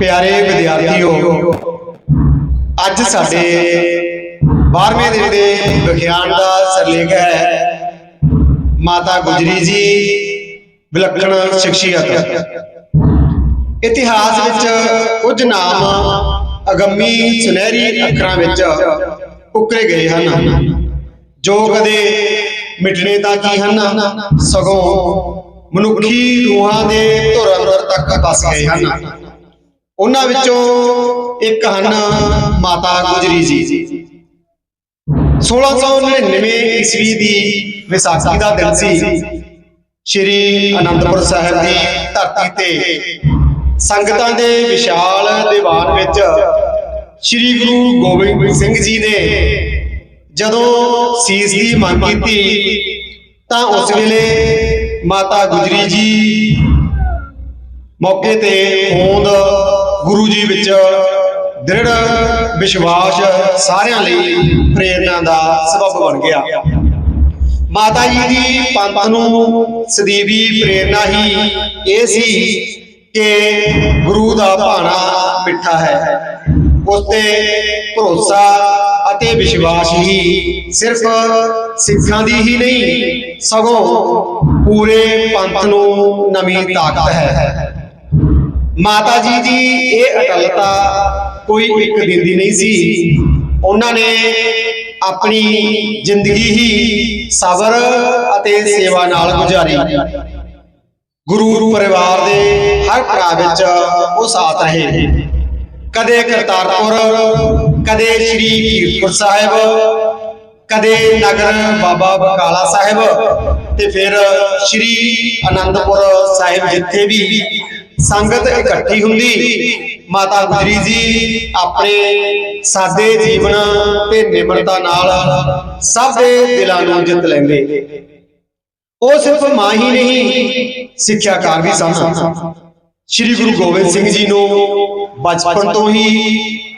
ਪਿਆਰੇ ਵਿਦਿਆਰਥੀਓ, ਅੱਜ ਸਾਡੇ 12ਵੇਂ ਦਿਨ ਦੇ ਵਿਗਿਆਨ ਦਾ ਸਰਲੇਖ ਹੈ। ਮਾਤਾ ਗੁਜਰੀ ਜੀ ਵਿਲੱਖਣ ਸ਼ਖਸੀਅਤ। ਇਤਿਹਾਸ ਵਿੱਚ ਕੁਝ ਨਾਮ ਅਗੰਮੀ ਸੁਨਹਿਰੀ ਅੱਖਰਾਂ ਵਿੱਚ ਉਕਰੇ ਗਏ ਹਨ, ਜੋ ਕਦੇ ਮਿਟਣੇ ਤਾਂ ਕੀ ਹਨ? ਸਗੋਂ ਮਨੁੱਖੀ ਰੂਹਾਂ ਦੇ ਧੁਰ ਅੰਦਰ ਤੱਕ ਵਸ ਗਏ ਹਨ। ਉਹਨਾਂ ਵਿੱਚੋਂ ਇੱਕ ਹਨ ਮਾਤਾ ਗੁਜਰੀ ਜੀ। 1699 ਈਸਵੀ ਦੀ ਵਿਸਾਖੀ ਦਾ ਦਿਨ ਸੀ। ਸ਼੍ਰੀ ਅਨੰਦਪੁਰ ਸਾਹਿਬ ਦੀ ਧਰਤੀ ਤੇ ਸੰਗਤਾਂ ਦੇ ਵਿਸ਼ਾਲ ਦੀਵਾਨ ਵਿੱਚ ਸ਼੍ਰੀ ਗੁਰੂ ਗੋਬਿੰਦ ਸਿੰਘ ਜੀ ਨੇ ਜਦੋਂ ਸੀਸ ਦੀ ਮੰਗ ਕੀਤੀ, ਤਾਂ ਉਸ ਵੇਲੇ ਮਾਤਾ ਗੁਜਰੀ ਜੀ ਮੌਕੇ ਤੇ ਹੋਂਦ ਗੁਰੂ ਜੀ ਵਿੱਚ ਦ੍ਰਿੜ ਵਿਸ਼ਵਾਸ ਸਾਰਿਆਂ ਲਈ ਪ੍ਰੇਰਣਾ ਦਾ ਸਬਬ ਬਣ ਗਿਆ। ਮਾਤਾ ਜੀ ਦੀ ਪੰਥ ਨੂੰ ਸਦੀਵੀ ਪ੍ਰੇਰਣਾ ਹੀ ਇਹ ਸੀ ਕਿ ਗੁਰੂ ਦਾ ਭਾਣਾ ਮਿੱਠਾ ਹੈ। ਉਸ ਤੇ ਭਰੋਸਾ ਅਤੇ ਵਿਸ਼ਵਾਸ ਹੀ ਸਿਰਫ ਸਿੱਖਾਂ ਦੀ ਹੀ ਨਹੀਂ, ਸਗੋਂ ਪੂਰੇ ਪੰਥ ਨੂੰ ਨਵੀਂ ਤਾਕਤ ਹੈ। ਮਾਤਾ ਜੀ ਦੀ ਇਹ ਅਟਲਤਾ ਕੋਈ ਇੱਕ ਦਿਨ ਦੀ ਨਹੀਂ ਸੀ। ਉਹਨਾਂ ਨੇ ਆਪਣੀ ਜ਼ਿੰਦਗੀ ਹੀ ਸਬਰ ਅਤੇ ਸੇਵਾ ਨਾਲ ਗੁਜ਼ਾਰੀ। ਗੁਰੂ ਪਰਿਵਾਰ ਦੇ ਹਰ ਪੜਾਅ ਵਿੱਚ ਉਹ ਸਾਥ ਰਹੇ। ਕਦੇ ਕਰਤਾਰਪੁਰ, ਕਦੇ ਸ੍ਰੀ ਕੀਰਤਪੁਰ ਸਾਹਿਬ, ਕਦੇ ਨਗਰ ਬਾਬਾ ਬਕਾਲਾ ਸਾਹਿਬ ਤੇ ਫਿਰ ਸ੍ਰੀ ਅਨੰਦਪੁਰ ਸਾਹਿਬ ਜਿੱਥੇ ਵੀ ਸੰਗਤ ਇਕੱਠੀ ਹੁੰਦੀ। ਮਾਤਾ ਗੁਜਰੀ ਜੀ ਆਪਣੇ ਸਾਦੇ ਜੀਵਨ ਤੇ ਨਿਮਰਤਾ ਨਾਲ ਸਭ ਦੇ ਦਿਲਾਂ ਨੂੰ ਜਿੱਤ ਲੈਂਦੇ। ਉਹ ਸਿਰਫ ਮਾਂ ਹੀ ਨਹੀਂ, ਸਿੱਖਿਆਕਾਰ ਵੀ ਸਨ। ਸ੍ਰੀ ਗੁਰੂ ਗੋਬਿੰਦ ਸਿੰਘ ਜੀ ਨੂੰ ਬਚਪਨ ਤੋਂ ਹੀ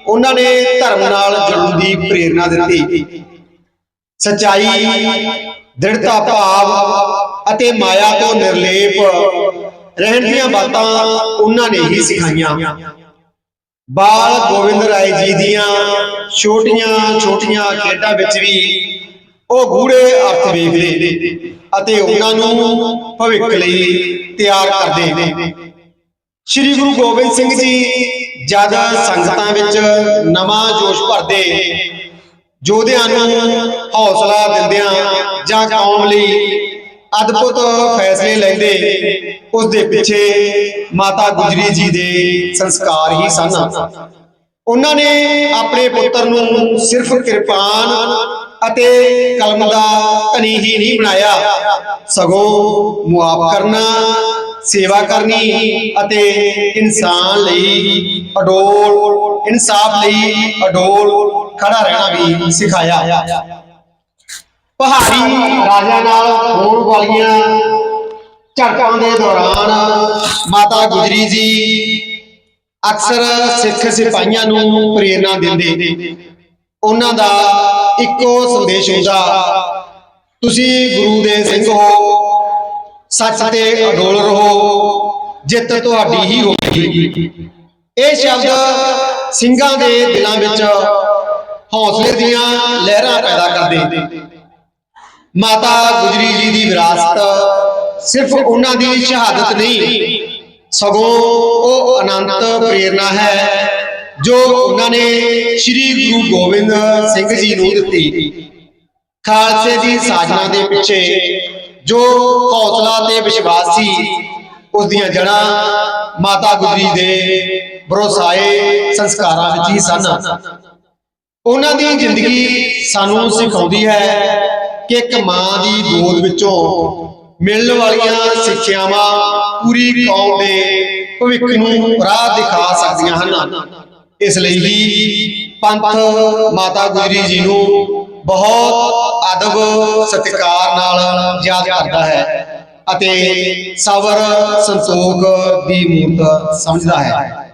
ਉਹਨਾਂ ਨੇ ਧਰਮ ਨਾਲ ਜੁੜਨ ਦੀ ਪ੍ਰੇਰਣਾ ਦਿੱਤੀ। ਸਚਾਈ, ਦ੍ਰਿੜਤਾ, ਭਾਵ ਅਤੇ ਮਾਇਆ ਤੋਂ ਨਿਰਲੇਪ ਰਹਿਣ ਦੀਆਂ ਬਾਤਾਂ ਉਹਨਾਂ ਨੇ ਹੀ ਸਿਖਾਈਆਂ। ਬਾਲ ਗੋਬਿੰਦ ਰਾਏ ਜੀ ਦੀਆਂ ਛੋਟੀਆਂ ਛੋਟੀਆਂ ਖੇਡਾਂ ਵਿੱਚ ਵੀ ਉਹ ਗੂੜੇ ਅਰਥ ਵੇਖਦੇ ਅਤੇ ਉਹਨਾਂ ਨੂੰ ਭਵਿੱਖ ਲਈ ਤਿਆਰ ਕਰਦੇ ਸ਼੍ਰੀ ਗੁਰੂ ਗੋਬਿੰਦ ਸਿੰਘ ਜੀ ਜਦ ਸੰਗਤਾਂ ਵਿੱਚ ਨਵਾਂ ਜੋਸ਼ ਭਰਦੇ ਯੋਧਿਆਂ ਨੂੰ ਹੌਸਲਾ ਦਿੰਦਿਆਂ ਜਾਂ ਕੌਮ ਲਈ ਅਦਭੁਤ ਫੈਸਲੇ ਲੈਂਦੇ ਉਸ ਦੇ ਪਿੱਛੇ ਮਾਤਾ ਗੁਜਰੀ ਜੀ ਦੇ ਸੰਸਕਾਰ ਹੀ ਸਨ। ਉਹਨਾਂ ਨੇ ਆਪਣੇ ਪੁੱਤਰ ਨੂੰ ਸਿਰਫ ਕਿਰਪਾਨ ਅਤੇ ਕਲਮ ਦਾ ਧਨੀ ਹੀ ਨਹੀਂ ਬਣਾਇਆ। ਸਗੋਂ ਮੁਆਫ ਕਰਨਾ, ਸੇਵਾ ਕਰਨੀ ਅਤੇ ਇਨਸਾਨ ਲਈ ਅਡੋਲ, ਇਨਸਾਫ ਲਈ ਅਡੋਲ ਖੜਾ ਰਹਿਣਾ ਵੀ ਸਿਖਾਇਆ। ਪਹਾੜੀ ਰਾਜਿਆਂ ਨਾਲ ਹੋਣ ਵਾਲੀਆਂ ਝੜਕਾਂ ਦੇ ਦੌਰਾਨ ਮਾਤਾ ਗੁਜਰੀ ਜੀ ਅਕਸਰ ਸਿੱਖ ਸਿਪਾਹੀਆਂ ਨੂੰ ਪ੍ਰੇਰਣਾ ਦਿੰਦੇ ਉਹਨਾਂ ਦਾ ਇੱਕੋ ਸੰਦੇਸ਼ ਹੁੰਦਾ, ਤੁਸੀਂ ਗੁਰੂ ਦੇ ਸਿੰਘ ਹੋ, ਸੱਚ ਤੇ ਅਡੋਲ ਰਹੋ, ਜਿੱਤ ਤੁਹਾਡੀ ਹੀ ਹੋਵੇਗੀ। ਇਹ ਸ਼ਬਦ ਸਿੰਘਾਂ ਦੇ ਦਿਲਾਂ ਵਿੱਚ ਹੌਸਲੇ ਦੀਆਂ ਲਹਿਰਾਂ ਪੈਦਾ ਕਰਦੇ ਮਾਤਾ ਗੁਜਰੀ ਜੀ ਦੀ ਵਿਰਾਸਤ। ਸਿਰਫ ਉਹਨਾਂ ਦੀ ਸ਼ਹਾਦਤ ਨਹੀਂ, ਸਗੋਂ ਉਹ ਅਨੰਤ ਪ੍ਰੇਰਣਾ ਹੈ, ਜੋ ਉਹਨਾਂ ਨੇ ਸ੍ਰੀ ਗੁਰੂ ਗੋਬਿੰਦ ਸਿੰਘ ਜੀ ਨੂੰ ਦਿੱਤੀ। ਖਾਲਸੇ ਦੀ ਸਾਜਨਾ ਦੇ ਪਿੱਛੇ ਜੋ ਹੌਸਲਾ ਤੇ ਵਿਸ਼ਵਾਸ ਸੀ, ਉਸ ਦੀਆਂ ਜੜਾਂ ਮਾਤਾ ਗੁਜਰੀ ਦੇ ਭਰੋਸਾਏ ਸੰਸਕਾਰਾਂ ਵਿੱਚ ਹੀ ਸਨ। ਉਹਨਾਂ ਦੀ ਜ਼ਿੰਦਗੀ ਸਾਨੂੰ ਸਿਖਾਉਂਦੀ ਹੈ ਕਿ ਇੱਕ ਮਾਂ ਦੀ ਗੋਦ ਵਿੱਚੋਂ ਮਿਲਣ ਵਾਲੀਆਂ ਸਿੱਖਿਆਵਾਂ ਪੂਰੀ ਕੌਮ ਦੇ ਭਵਿੱਖ ਨੂੰ ਰਾਹ ਦਿਖਾ ਸਕਦੀਆਂ ਹਨ। ਇਸ ਲਈ ਹੀ ਪੰਥ ਮਾਤਾ ਗੁਜਰੀ ਜੀ ਨੂੰ ਬਹੁਤ ਅਦਬ ਸਤਿਕਾਰ ਨਾਲ ਯਾਦ ਕਰਦਾ ਹੈ ਅਤੇ ਸਬਰ ਸੰਤੋਖ ਦੀ ਮੂਰਤ ਸਮਝਦਾ ਹੈ।